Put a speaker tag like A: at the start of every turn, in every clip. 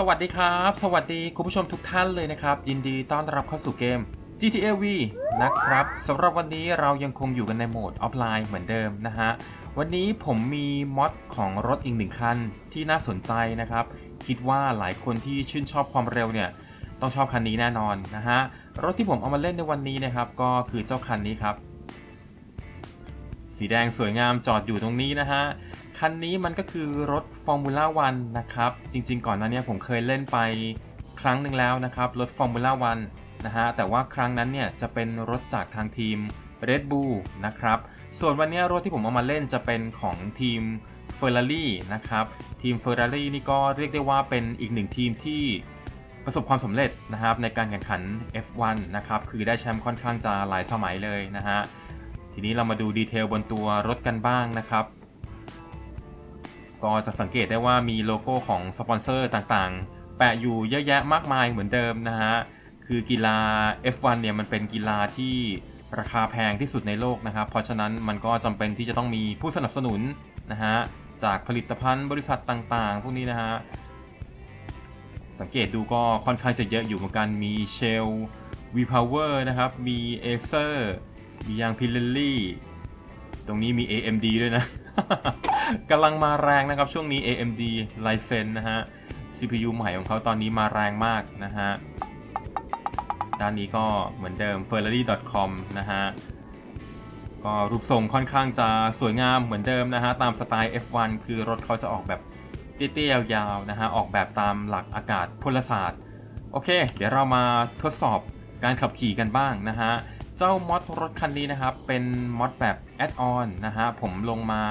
A: สวัสดีครับ สวัสดีคุณผู้ชมทุกท่านเลยนะครับ ยินดีต้อนรับเข้าสู่เกม GTA V นะครับสำหรับวันนี้เรายังคงอยู่กันในโหมดออฟไลน์เหมือนเดิมนะฮะ วันนี้ผมมีมอดของรถอีกหนึ่งคันที่น่าสนใจนะครับ คิดว่าหลายคนที่ชื่นชอบความเร็วเนี่ย ต้องชอบคันนี้แน่นอนนะฮะ รถที่ผมเอามาเล่นในวันนี้นะครับ ก็คือเจ้าคันนี้ครับ สีแดงสวยงามจอดอยู่ตรงนี้นะฮะ คันนี้มันก็คือรถ Formula 1นะครับ จริงๆ ก่อนหน้านี้ผมเคยเล่นไปครั้งหนึ่งแล้วนะครับ รถ Formula 1นะฮะ แต่ว่าครั้งนั้นเนี่ยจะเป็นรถจากทางทีม Red Bull นะครับ ส่วนวันนี้รถที่ผมเอามาเล่นจะเป็นของทีม Ferrari นะครับ ทีม Ferrari นี่ก็เรียกได้ว่าเป็นอีกหนึ่งทีมที่ประสบความสำเร็จนะครับในการแข่งขัน F1 นะครับ คือได้แชมป์ค่อนข้างจะหลายสมัยเลยนะฮะ ทีนี้เรามาดูดีเทลบนตัวรถกันบ้างนะครับ ก็จะสังเกตได้ว่ามีโลโก้ของสปอนเซอร์ต่างๆ แปะอยู่เยอะแยะมากมายเหมือนเดิมนะฮะ คือกีฬา F1 เนี่ยมันเป็นกีฬาที่ราคาแพงที่สุดในโลกนะครับ เพราะฉะนั้นมันก็จำเป็นที่จะต้องมีผู้สนับสนุนนะฮะ จากผลิตภัณฑ์บริษัทต่างๆ พวกนี้นะฮะ สังเกตดูก็ค่อนข้างจะเยอะอยู่เหมือนกัน มี Shell V-Power นะครับ มี Acer มียางพิลลี่ ตรงนี้มี AMD ด้วยนะ กำลังมาแรงนะครับช่วงนี้ AMD Ryzen นะฮะ CPU ใหม่ของเขาตอนนี้มาแรงมากนะฮะ ด้านนี้ก็เหมือนเดิม ferrari.com นะฮะ ก็รูปทรงค่อนข้างจะสวยงามเหมือนเดิมนะฮะ ตามสไตล์ F1 คือรถเขาจะออกแบบเตี้ยๆยาวๆนะฮะ ออกแบบตามหลักอากาศพลศาสตร์ โอเค เดี๋ยวเรามาทดสอบการขับขี่กันบ้างนะฮะ เจ้ามอดรถคันนี้นะครับ เป็นมอดแบบแอดออนนะฮะผมลงมา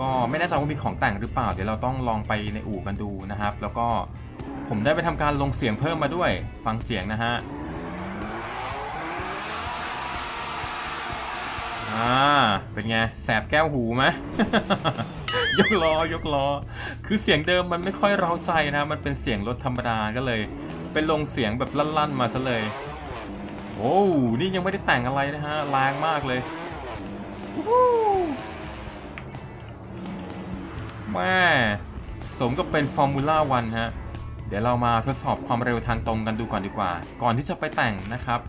A: ก็ไม่แน่ใจว่ามีของแต่งหรือเปล่า เดี๋ยวเราต้องลองไปในอู่กันดูนะครับ แล้วก็ผมได้ไปทำการลงเสียงเพิ่มมาด้วยฟังเสียงนะฮะอ่าเป็นไงแสบแก้วหูไหมยกล้อยกล้อ คือเสียงเดิมมันไม่ค่อยเร้าใจนะ มันเป็นเสียงรถธรรมดาก็เลย เป็นลงเสียงแบบลั่นๆมาซะเลย โอ้นี่ยังไม่ได้แต่งอะไรนะฮะแรงมากเลยวู้แม่สมกับเป็นฟอร์มูล่าวันฮะ เดี๋ยวเรามาทดสอบความเร็วทางตรงกันดูก่อนดีกว่า ก่อนที่จะไปแต่งนะครับ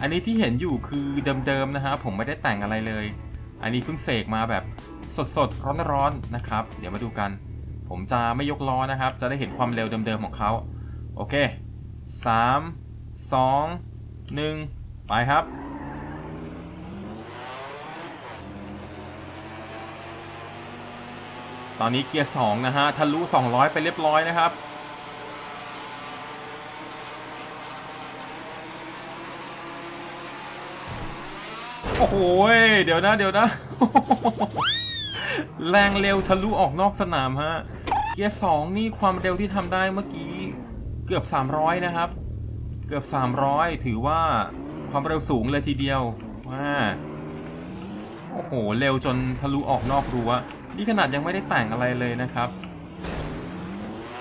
A: อันนี้ที่เห็นอยู่คือเดิมๆนะฮะผมไม่ได้แต่งอะไรเลย อันนี้เพิ่งเสกมาแบบสดๆร้อนๆนะครับ เดี๋ยวมาดูกัน ผมจะไม่ยกล้อนะครับ จะได้เห็นความเร็วเดิมๆของเขาโอเค 3 2 1ไปครับ ตอนนี้เกียร์2นะฮะทะลุ200ไปเรียบร้อยนะครับโอ้โหเดี๋ยวนะเดี๋ยวนะ แรงเร็วทะลุออกนอกสนามฮะ เกียร์สองนี่ความเร็วที่ทำได้เมื่อกี้เกือบ 300 นะครับ เกือบ 300 ถือว่าความเร็วสูงเลยทีเดียวว่าโอ้โห เร็วจนทะลุออกนอกรั้ว นี่ขนาดยังไม่ได้แต่งอะไรเลยนะครับ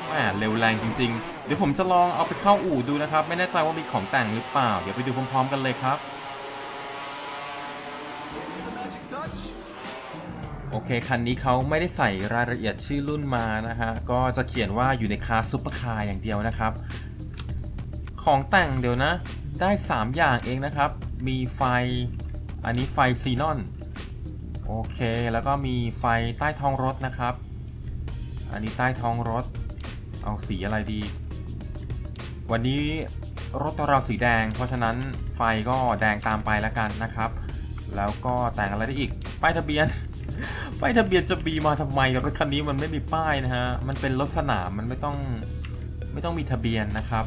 A: แหมเร็วแรงจริง ๆ เดี๋ยวผมจะลองเอาไปเข้าอู่ดูนะครับ ไม่แน่ใจว่ามีของแต่งหรือเปล่า เดี๋ยวไปดูพร้อมๆกันเลยครับ โอเค คันนี้เขาไม่ได้ใส่รายละเอียดชื่อรุ่นมานะฮะ ก็จะเขียนว่าอยู่ในคลาสซุปเปอร์คาร์อย่างเดียวนะครับ ของแต่งเดี๋ยวนะ ได้ 3 อย่างเองนะครับ มีไฟ อันนี้ไฟซีนอน โอเค แล้วก็มีไฟใต้ท้องรถนะครับ อันนี้ใต้ท้องรถ เอาสีอะไรดี วันนี้รถเราสีแดง เพราะฉะนั้นไฟก็แดงตามไปแล้วกันนะครับ แล้วก็แต่งอะไรได้อีก ป้ายทะเบียน ป้ายทะเบียนจะบีมาทำไมรถคันนี้มันไม่มีป้ายนะฮะ มันเป็นรถสนาม มันไม่ต้องไม่ต้องมีทะเบียนนะครับ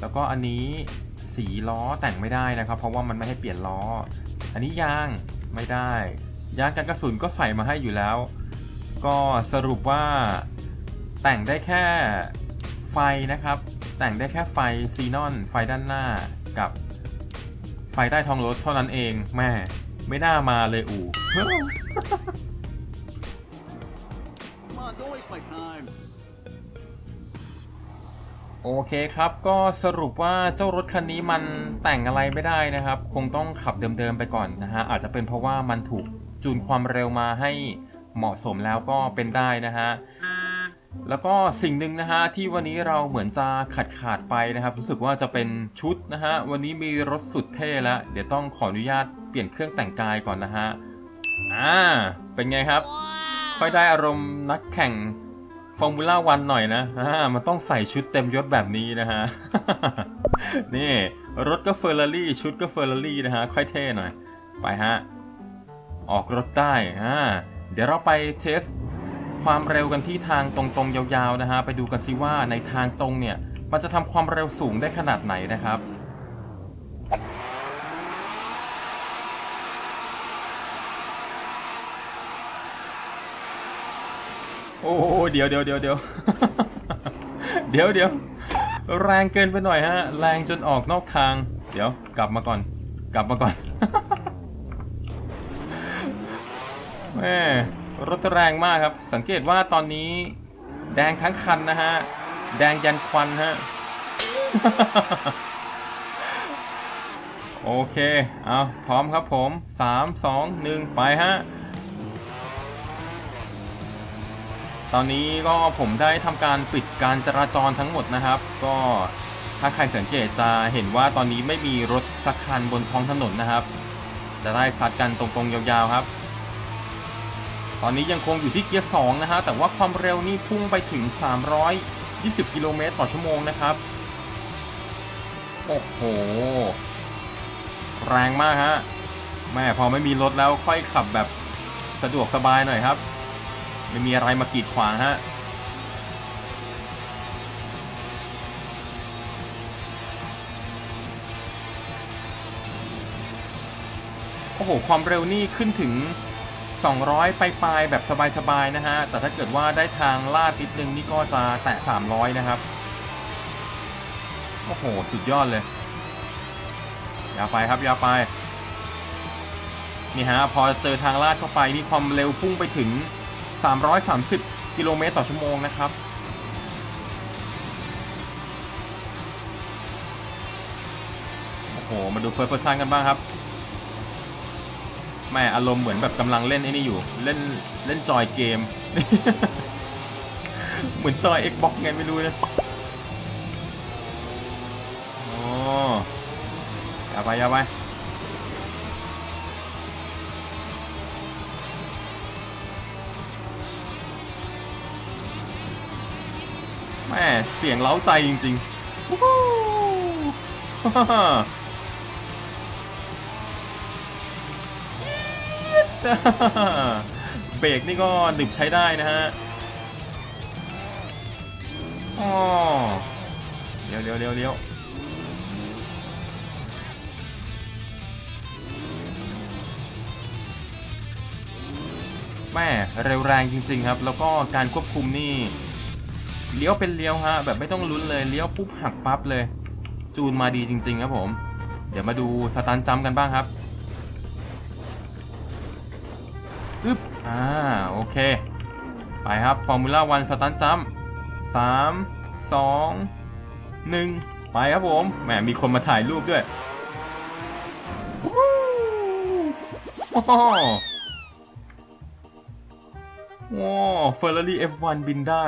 A: แล้วก็อันนี้สีล้อแต่งไม่ได้นะครับ เพราะว่ามันไม่ให้เปลี่ยนล้อ อันนี้ยางไม่ได้ ยางกันกระสุนก็ใส่มาให้อยู่แล้ว ก็สรุปว่าแต่งได้แค่ไฟนะครับ แต่งได้แค่ไฟซีนอนไฟด้านหน้ากับไฟใต้ท้องรถเท่านั้นเองแม่ไม่น่ามาเลยอู่
B: Come on, don't waste my time.
A: โอเคครับก็สรุปว่าเจ้ารถคันนี้มันแต่งอะไรไม่ได้นะครับ คงต้องขับเดิมๆไปก่อนนะฮะอาจจะเป็นเพราะว่ามันถูกจูนความเร็วมาให้เหมาะสมแล้วก็เป็นได้นะฮะแล้วก็สิ่งหนึ่งนะฮะที่วันนี้เราเหมือนจะขาดขาดไปนะครับ รู้สึกว่าจะเป็นชุดนะฮะวันนี้มีรถสุดเท่แล้วเดี๋ยวต้องขออนุญาตเปลี่ยนเครื่องแต่งกายก่อนนะฮะอ่าเป็นไงครับ ค่อยได้อารมณ์นักแข่ง ฟอร์มูล่าวันหน่อยนะอ่ามันต้องใส่ชุดเต็มยศแบบนี้นะฮะ นี่รถก็เฟอร์รารี่ชุดก็เฟอร์รารี่นะฮะ ค่อยเท่หน่อย ไปฮะ ออกรถได้อ่าเดี๋ยวเราไปเทสความเร็วกันที่ทางตรงๆ ยาวๆนะฮะ ไปดูกันซิว่าในทางตรงเนี่ย มันจะทำความเร็วสูงได้ขนาดไหนนะครับ โอ้โหเดี๋ยวเดี๋ยวเดี๋ยวเดี๋ยวเดี๋ยวเดี๋ยวแรงเกินไปหน่อยฮะ แรงจนออกนอกทาง เดี๋ยวกลับมาก่อน กลับมาก่อนแม่รถแรงมากครับ สังเกตว่าตอนนี้ แดงทั้งคันนะฮะ แดงยันควันฮะ โอเค เอาพร้อมครับผม 3 2 1 ไปฮะ ตอนนี้ก็ผมได้ทำการปิดการจราจรทั้งหมดนะครับ ก็ถ้าใครสังเกตจะเห็นว่าตอนนี้ไม่มีรถสักคันบนท้องถนนนะครับ จะได้ซัดกันตรงๆยาวๆครับ ตอนนี้ยังคงอยู่ที่เกียร์2นะฮะแต่ว่าความเร็วนี่พุ่งไปถึง 320 กิโลเมตรต่อชั่วโมงนะครับ โอ้โห แรงมากฮะแม่พอไม่มีรถแล้วค่อยขับแบบสะดวกสบายหน่อยครับ ไม่มีอะไรมากีดขวางฮะโอ้โห ความเร็วนี่ขึ้นถึง 200ไปปลายๆแบบสบายๆนะฮะ แต่ถ้าเกิดว่าได้ทางลาดนิดนึงนี่ก็จะแตะ 300 นะครับ โอ้โห สุดยอดเลยยาวไปครับยาวไปนี่ฮะพอเจอทางลาดเข้าไปนี่ความเร็วพุ่งไปถึง 330 กิโลเมตรต่อชั่วโมงนะครับ โอ้โห มาดูเฟิร์สเพอร์ซันกันบ้างครับ แม่อารมณ์เหมือนแบบกำลังเล่นไอ้นี่อยู่ เล่นเล่นจอยเกม เหมือนจอย Xbox ไงไม่รู้นะโอ้อย่าไปอย่าไป แม่เสียงเล้าใจจริงๆวู้ฮู้เบรกนี่ก็หนึบใช้ได้นะฮะอ๋อเลี้ยวเลี้ยวเลี้ยวเลี้ยวแม่เร็วแรงจริง ๆ ครับ แล้วก็การควบคุมนี่ เลี้ยวเป็นเลี้ยวฮะแบบไม่ต้องลุ้นเลยเลี้ยวปุ๊บหักปั๊บเลย จูนมาดีจริง ๆ ครับผม เดี๋ยวมาดูสตันจัมกันบ้างครับอึ๊บอ่าโอเค ไปครับฟอร์มูล่าวันสตันจัมสามสองหนึ่งไปครับผมแหมมีคนมาถ่ายรูปด้วยวู้ฮู้โอ้โหว้าวเฟอร์รารี่ F1 บินได้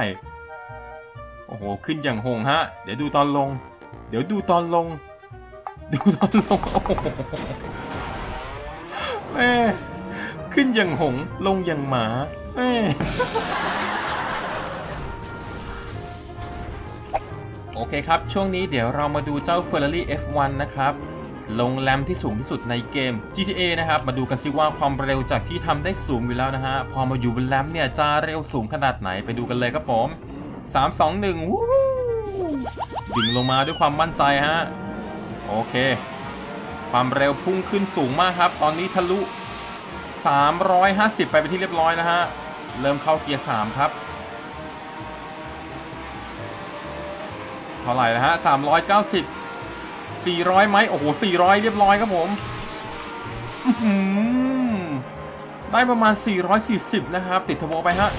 A: อ้โห ขึ้นอย่างหงฮะ เดี๋ยวดูตอนลง เดี๋ยวดูตอนลง ดูตอนลง โอ้โหแม่ขึ้นอย่างหง ลงอย่างหมาแม่โอเคครับ ช่วงนี้เดี๋ยวเรามาดูเจ้า Ferrari F1 นะครับ ลงแรมที่สูงที่สุดในเกม GTA นะครับ มาดูกันซิว่าความเร็วจากที่ทำได้สูงอยู่แล้วนะฮะ พอมาอยู่บนแรมเนี่ยจะเร็วสูงขนาดไหนไปดูกันเลยครับผม 3 2 1วู้ฮู้ดิ่งลงมาด้วยความมั่นใจฮะ โอเค ความเร็วพุ่งขึ้นสูงมากครับ ตอนนี้ทะลุ 350 ไปเป็นที่เรียบร้อยนะฮะ เริ่มเข้าเกียร์ 3 ครับ เท่าไหร่นะฮะ 390 400ไหมโอ้โห 400 เรียบร้อยครับผมได้ประมาณ 440 นะครับ ติดทอร์โบไปฮะ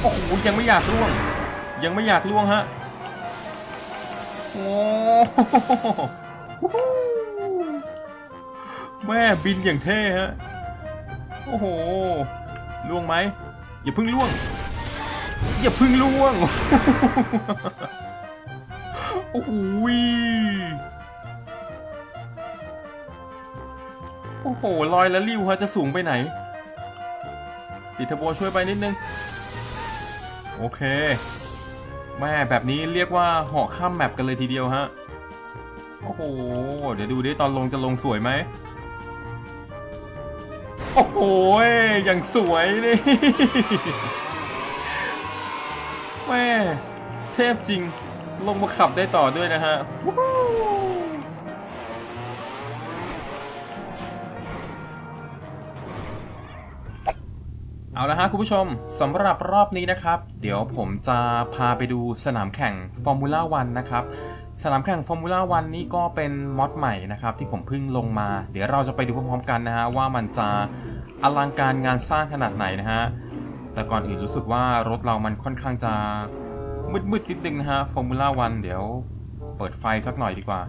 A: โอ้โห ยังไม่อยากล่วง ยังไม่อยากล่วงฮะ โอ้โหแม่บินอย่างเท่ฮะ โอ้โห ล่วงไหม อย่าพิ่งล่วง อย่าพึ่งล่วง โอ้โหโอ้โห ลอยแล้วริ้วฮะ จะสูงไปไหนติดเทอร์โบช่วยไปนิดนึง โอเค แม่แบบนี้เรียกว่าเหาะข้ามแมปกันเลยทีเดียวฮะ โอ้โห เดี๋ยวดูดิตอนลงจะลงสวยไหม โอ้โหอย่างสวยนี่แม่เทพจริง ลงมาขับได้ต่อด้วยนะฮะ เอาละฮะคุณผู้ชมสำหรับรอบนี้นะครับ เดี๋ยวผมจะพาไปดูสนามแข่งฟอร์มูล่าวันนะครับสนามแข่งฟอร์มูล่าวันนี่ก็เป็นมอดใหม่นะครับที่ผมเพิ่งลงมา เดี๋ยวเราจะไปดูพร้อมๆกันนะฮะว่ามันจะอลังการงานสร้างขนาดไหนนะฮะแต่ก่อนอื่นรู้สึกว่ารถเรามันค่อนข้างจะมืดๆนิดนึงนะฮะฟอร์มูล่าวันเดี๋ยวเปิดไฟสักหน่อยดีกว่า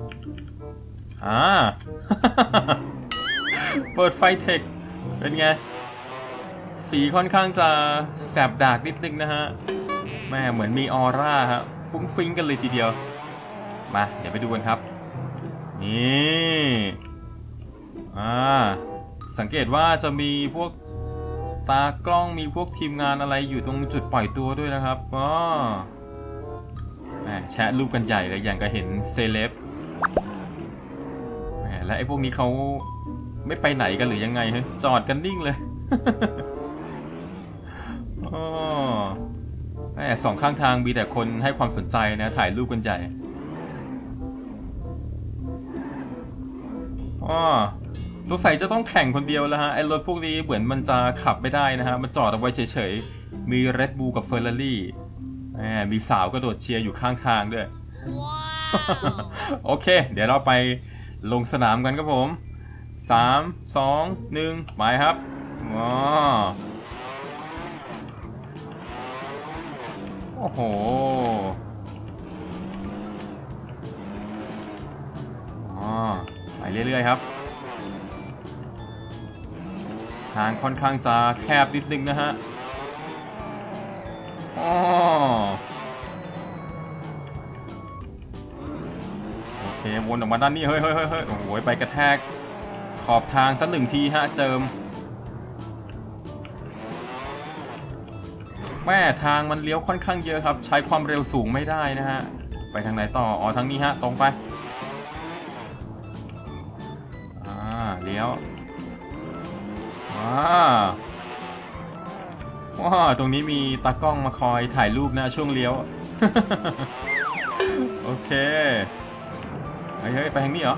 A: อ่าเปิดไฟเทคเป็นไง สีค่อนข้างจะแสบดากนิดนึงนะฮะแม่เหมือนมีออร่าฮะฟุ้งฟิ้งกันเลยทีเดียว มาเดี๋ยวไปดูกันครับ นี่อ่าสังเกตว่าจะมีพวกตากล้องมีพวกทีมงานอะไรอยู่ตรงจุดปล่อยตัวด้วยนะครับก็แหมแชะรูปกันใหญ่เลยอย่างก็เห็นเซเลบแหมและไอ้พวกนี้เขาไม่ไปไหนกันหรือยังไงฮะจอดกันนิ่งเลย แหมสองข้างทางมีแต่คนให้ความสนใจนะ ถ่ายรูปกันใหญ่อ๋อสงสัยจะต้องแข่งคนเดียวแล้วฮะ ไอ้รถพวกนี้เหมือนมันจะขับไม่ได้นะฮะ มันจอดเอาไว้เฉยๆ มี Red Bull กับ Ferrari แหมมีสาวกระโดดเชียร์อยู่ข้างทางด้วย โอเค เดี๋ยวเราไปลงสนามกันครับผมสามสองหนึ่งไปครับว้า อ้โห อ๋อ ไปเรื่อย ๆ ครับ ทางค่อนข้างจะแคบนิดนึงนะฮะอ๋อโอเค วนออกมาด้านนี้ เฮ้ยเฮ้ยเฮ้ยเฮ้ยโอ้โห ไปกระแทกขอบทางสักหนึ่งทีฮะ เจิม แม่ทางมันเลี้ยวค่อนข้างเยอะครับ ใช้ความเร็วสูงไม่ได้นะฮะ ไปทางไหนต่อ อ๋อทางนี้ฮะ ตรงไป อ่า เลี้ยว ว้าว้าตรงนี้มีตากล้องมาคอยถ่ายรูปนะช่วงเลี้ยว โอเคเฮ้ยเฮ้ยไปทางนี้เหรอ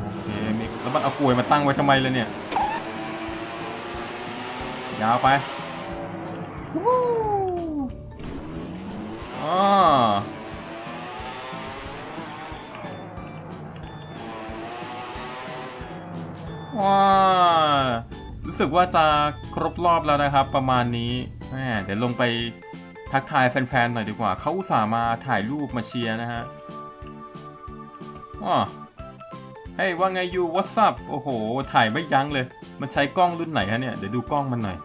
A: โอเคมีแล้วมันเอากลวยมาตั้งไว้ทำไมเลยเนี่ย ยาวไป ว้ารู้สึกว่าจะครบรอบแล้วนะครับ ประมาณนี้แม่เดี๋ยวลงไปทักทายแฟนๆหน่อยดีกว่า เขาอุตส่าห์มาถ่ายรูปมาเชียร์นะฮะอ๋อเฮ้ยว่าไงยู what's up โอ้โห ถ่ายไม่ยั้งเลย มันใช้กล้องรุ่นไหนฮะเนี่ย เดี๋ยวดูกล้องมันหน่อย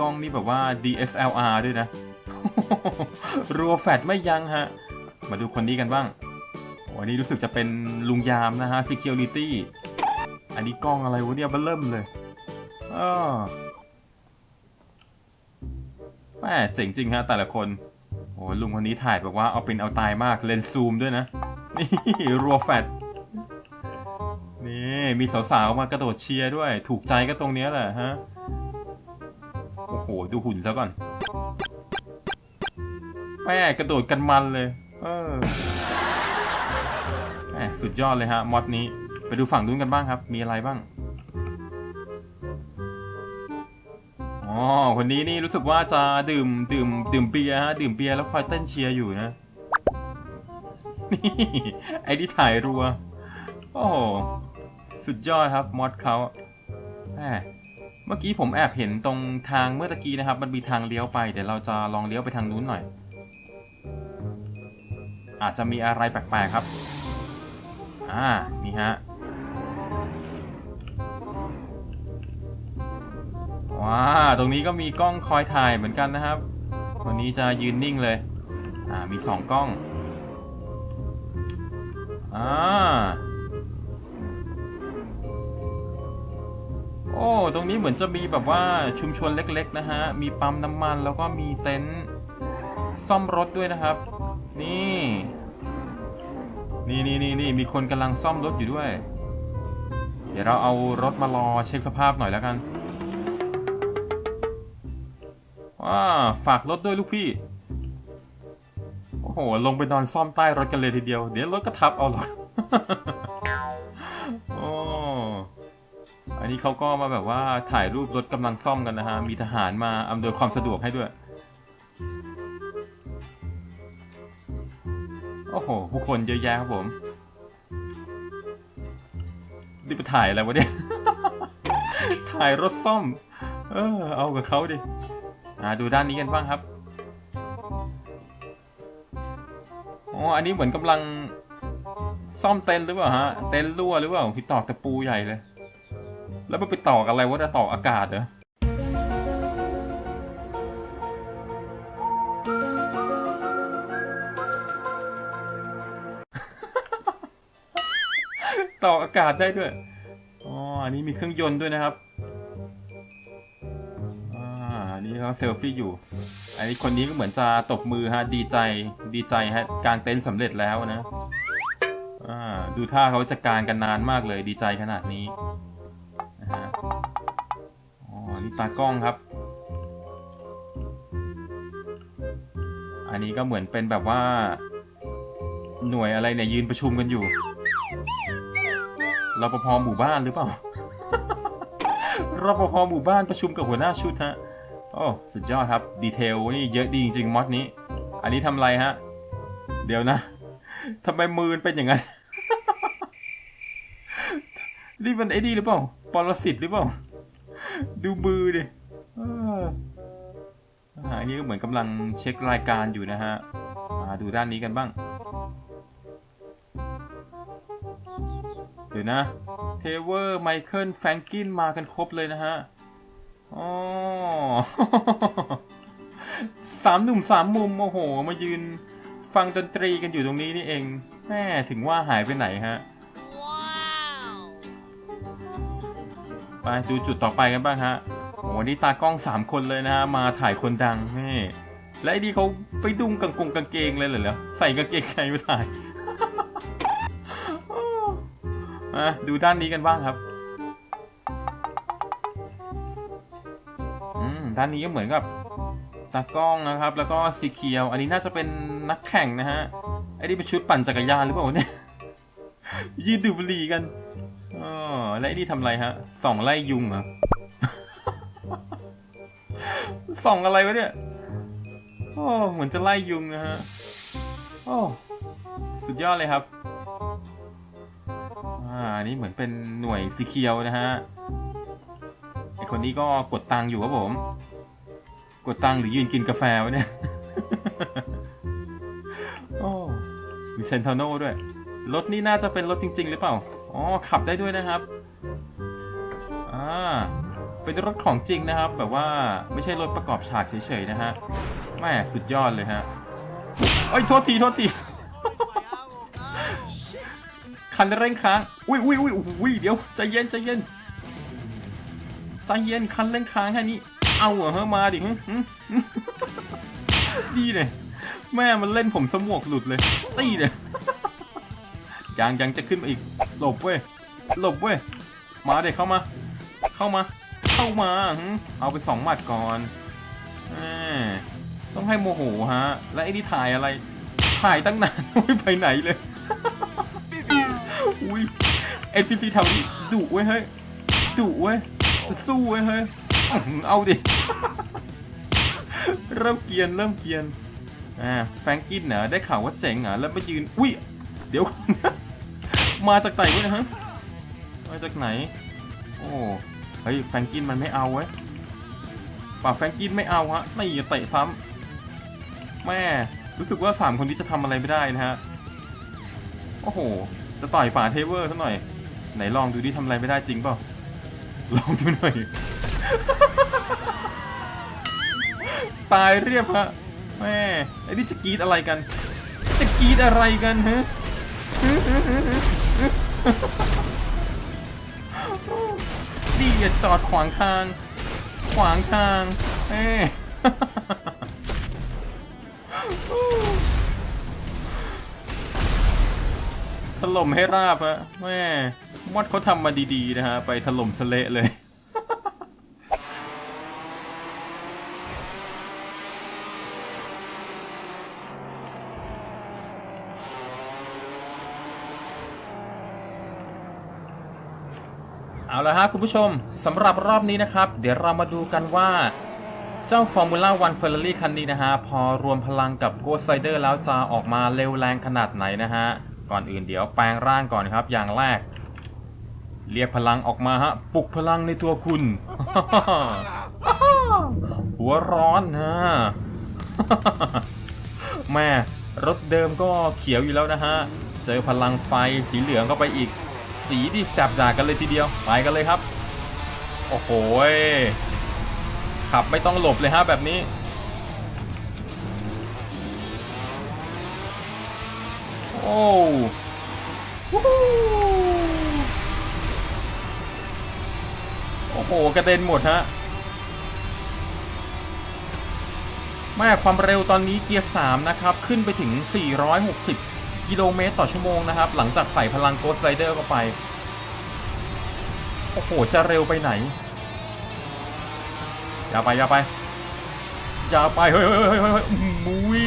A: กล้องนี่แบบว่า DSLR ด้วยนะ รัวแฟดไม่ยั้งฮะ มาดูคนนี้กันบ้างโอ้อันนี้รู้สึกจะเป็นลุงยามนะฮะ Security อันนี้กล้องอะไรวะเนี่ยเบลเริ่มเลยอ้อแม่เจ๋งจริงฮะแต่ละคน โอ้ลุงคนนี้ถ่ายแบบว่าเอาเป็นเอาตายมากเลนส์ซูมด้วยนะ นี่ รัวแฟดนี่ มีสาวๆมากระโดดเชียร์ด้วย ถูกใจก็ตรงเนี้ยแหละฮะ หดูหุ่นซะก่อนแม่กระโดดกันมันเลย เออแมสุดยอดเลยฮะมอดนี้ ไปดูฝั่งนู้นกันบ้างครับ มีอะไรบ้างอ๋อคนนี้นี่รู้สึกว่าจะดื่มดื่ม ดื่มเบียร์ฮะดื่มเบียร์แล้วคอยเต้นเชียร์อยู่นะนี่ไอ้ที่ถ่ายรัว โอ้โหสุดยอดครับมอดเขาแหม มื่อกี้ผมแอบเห็นตรงทางเมื่อตะกี้นะครับ มันมีทางเลี้ยวไปเดี๋ยวเราจะลองเลี้ยวไปทางนู้นหน่อย อาจจะมีอะไรแปลกๆครับ อ่า นี่ฮะ ว้า ตรงนี้ก็มีกล้องคอยถ่ายเหมือนกันนะครับ วันนี้จะยืนนิ่งเลย อ่า มีสองกล้อง อ่า โอ้ตรงนี้เหมือนจะมีแบบว่าชุมชนเล็กๆนะฮะ มีปั๊มน้ำมันแล้วก็มีเต็นท์ซ่อมรถด้วยนะครับ นี่นี่นี่นี่นี่มีคนกำลังซ่อมรถอยู่ด้วย เดี๋ยวเราเอารถมารอเช็คสภาพหน่อยแล้วกันว้าฝากรถด้วยลูกพี่ โอ้โห ลงไปนอนซ่อมใต้รถกันเลยทีเดียว เดี๋ยวรถก็ทับเอาหรอก นี้เขาก็มาแบบว่าถ่ายรูปรถกำลังซ่อมกันนะฮะ มีทหารมาอำนวยความสะดวกให้ด้วย โอ้โห ผู้คนเยอะแยะครับผม นี่ไปถ่ายอะไรวะเนี่ย ถ่ายรถซ่อม เออ เอากับเขาดิอ่าดูด้านนี้กันบ้างครับ อ๋อ อันนี้เหมือนกำลังซ่อมเต็นหรือเปล่าฮะ เต็นรั่วหรือเปล่าพี่ตอกตะปูใหญ่เลย แล้วมันไปต่อกอะไรวะจะต่ออากาศเหรอต่ออากาศได้ด้วย อ๋อ อันนี้มีเครื่องยนต์ด้วยนะครับ อ่านนี้เขาเซลฟี่อยู่ อันนี้คนนี้ก็เหมือนจะตบมือฮะ ดีใจ ดีใจฮะ กางเต็นท์สำเร็จแล้วนะ อ่า ดูท่าเขาจะกางกันนานมากเลย ดีใจขนาดนี้ ตากล้องครับ อันนี้ก็เหมือนเป็นแบบว่า หน่วยอะไรเนี่ยยืนประชุมกันอยู่รปภหมู่บ้านหรือเปล่ารปภหมู่บ้านประชุมกับหัวหน้าชุดฮะโอ้สุดยอดครับดีเทลนี่เยอะดีจริงๆมอดนี้ อันนี้ทำอะไรฮะ เดี๋ยวนะทำไมมือเป็นอย่างนั้นนี่มันไอ้นี่หรือเปล่าปรสิตหรือเปล่า ดูมือดิเอออ่าอันนี้ก็เหมือนกำลังเช็ครายการอยู่นะฮะ มาดูด้านนี้กันบ้าง เดี๋ยวนะ เทเวอร์ ไมเคิล แฟรงกิน มากันครบเลยนะฮะ อ๋อสามหนุ่มสามมุม โอ้โห มายืนฟังดนตรีกันอยู่ตรงนี้นี่เอง แม่ถึงว่าหายไปไหนฮะ ไปดูจุดต่อไปกันบ้างฮะโอ้วันนี้ตากล้องสามคนเลยนะฮะ มาถ่ายคนดังนี่และไอ้นี่เขาไปดุงกางกงกางเกงเลยเหรอใส่กางเกงในมาถ่ายมาดูด้านนี้กันบ้างครับอืมด้านนี้ก็เหมือนกับตากล้องนะครับ แล้วก็สีเขียว อันนี้น่าจะเป็นนักแข่งนะฮะไอ้นี่เป็นชุดปั่นจักรยานหรือเปล่าเนี่ยยืนดูบุหรี่กัน แล้วไอ้นี่ทำอะไรฮะส่องไล่ยุงเหรอส่องอะไรวะเนี่ยโอ้เหมือนจะไล่ยุงนะฮะโอ้สุดยอดเลยครับอ่าอันนี้เหมือนเป็นหน่วยสีเขียวนะฮะไอคนนี้ก็กดตังค์อยู่ครับผม กดตังค์หรือยืนกินกาแฟวะเนี่ยโอ้มีเซนทาโน่ด้วยรถนี่น่าจะเป็นรถจริง ๆ หรือเปล่า อ๋อ ขับได้ด้วยนะครับ เป็นรถของจริงนะครับ แบบว่าไม่ใช่รถประกอบฉากเฉยๆนะฮะแม่สุดยอดเลยฮะเอ้ยโทษทีโทษทีคันเร่งค้างอุ้ยอุ้ยอุ้ยอุ้ยเดี๋ยวใจเย็นใจเย็นใจเย็นคันเร่งค้างแค่นี้ เอาเหรอมาดิหึดีเลยแม่มันเล่นผมสมวกหลุดเลยตีเลยยังยังจะขึ้นมาอีกหลบเว้ยหลบเว้ยมาเด็กเข้ามา เข้ามา เข้ามาเอาไปสองหมัดก่อนแหมต้องให้โมโหฮะ และไอ้นี่ถ่ายอะไร ถ่ายตั้งนานไม่ไปไหนเลย อุ้ย NPC แถวนี้ดุเว้ยเฮ้ยดุเว้ยสู้เว้ยเฮ้ยเอาดิ เริ่มเกียนเริ่มเกียนอ่าแฟงกินเหรอได้ข่าวว่าเจ๋งเหรอแล้วมายืน อุ้ย เดี๋ยว มาจากไหนวะเนี่ยฮะ มาจากไหน โอ้เฮ้ยแฟงกินมันไม่เอาเว้ยป่าแฟงกินไม่เอาฮะนี่อย่าเตะซ้ำแม่รู้สึกว่าสามคนนี้จะทำอะไรไม่ได้นะฮะโอ้โห จะต่อยป่าเทเวอร์ซะหน่อย ไหนลองดูดิทำอะไรไม่ได้จริงเปล่าลองดูหน่อย ตายเรียบฮะแม่ไอ้นี่จะกรีดอะไรกัน จะกรีดอะไรกันฮะ ดีอย่าจอดขวางทาง ขวางทางแม่ถล่มให้ราบฮะแม่มดเขาทำมาดีๆนะฮะ ไปถล่มสเละเลย ละฮะคุณผู้ชมสำหรับรอบนี้นะครับ เดี๋ยวเรามาดูกันว่า เจ้า Formula One Ferrari คันนี้นะฮะ พอรวมพลังกับ Ghost Rider แล้วจะออกมาเร็วแรงขนาดไหนนะฮะ ก่อนอื่นเดี๋ยวแปลงร่างก่อนครับ อย่างแรก เรียกพลังออกมาฮะปลุกพลังในตัวคุณ หัวร้อนนะแม่รถเดิมก็เขียวอยู่แล้วนะฮะ เจอพลังไฟสีเหลืองเข้าไปอีก สีที่แสบดากันเลยทีเดียวไปกันเลยครับ โอ้โหขับไม่ต้องหลบเลยฮะแบบนี้โอ้โอ้โหกระเด็นหมดฮะแม่ความเร็วตอนนี้เกียร์ 3 นะครับ ขึ้นไปถึง 460 กิโลเมตรต่อชั่วโมงนะครับ หลังจากใส่พลังโกสไ r เดอร์เข้าไป โอ้โห จะเร็วไปไหน อย่าไป อย่าไป อย่าไป เฮ้ยเฮ้ยเฮ้ยเฮ้ยมุ้ย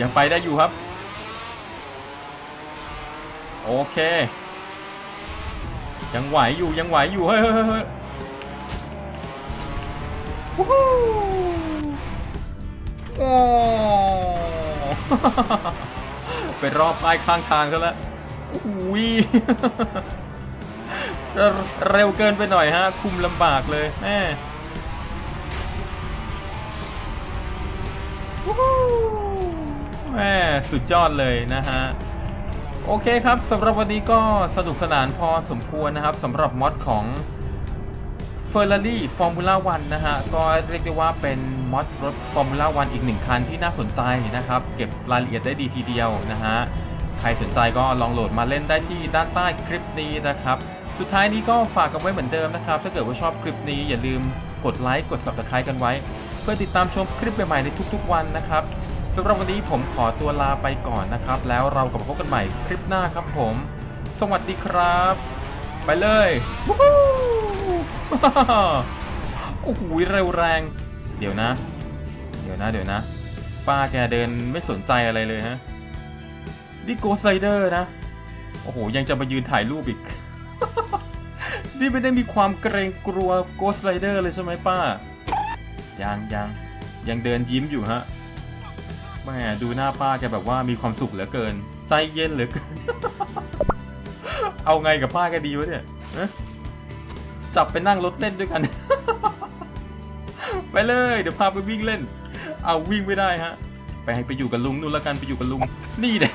A: ยังไปได้อยู่ครับ โอเค ยังไหวอยู่ยังไหวอยู่ เฮ้ยเฮ้ยเฮ้ยโอ้ ไปรอบป้ายข้างทางซะแล้วอุ้ยเร็วเกินไปหน่อยฮะ คุมลำบากเลยแม่แม่สุดยอดเลยนะฮะ โอเคครับสำหรับวันนี้ก็สนุกสนานพอสมควรนะครับสำหรับมอดของ Ferrari Formula 1นะฮะ ก็เรียกได้ว่าเป็นมอดรถ Formula 1อีกหนึ่งคันที่น่าสนใจนะครับ เก็บรายละเอียดได้ดีทีเดียวนะฮะ ใครสนใจก็ลองโหลดมาเล่นได้ที่ด้านใต้คลิปนี้นะครับ สุดท้ายนี้ก็ฝากกันไว้เหมือนเดิมนะครับ ถ้าเกิดว่าชอบคลิปนี้อย่าลืมกดไลค์กด subscribe กันไว้ เพื่อติดตามชมคลิปใหม่ๆในทุกๆวันนะครับสำหรับวันนี้ผมขอตัวลาไปก่อนนะครับ แล้วเรากลับมาพบกันใหม่คลิปหน้าครับผม สวัสดีครับ ไปเลยวู้ โอ้โหเร็วแรง เดี๋ยวนะ เดี๋ยวนะ เดี๋ยวนะ ป้าแกเดินไม่สนใจอะไรเลยฮะ นี่โกสไซเดอร์นะ โอ้โห ยังจะมายืนถ่ายรูปอีก นี่ไม่ได้มีความเกรงกลัวโกสไ r เดอร์เลยใช่ไหมป้า ยังยังยังเดินยิ้มอยู่ฮะแหมดูหน้าป้าแกแบบว่ามีความสุขเหลือเกิน ใจเย็นเหลือเกิน เอาไงกับป้าแกดีวะเนี่ย จับไปนั่งรถเต้นด้วยกัน ไปเลย เดี๋ยวพาไปวิ่งเล่น เอาวิ่งไม่ได้ฮะ ไปให้ไปอยู่กับลุงนู่นละกันไปอยู่กับลุง นี่เด้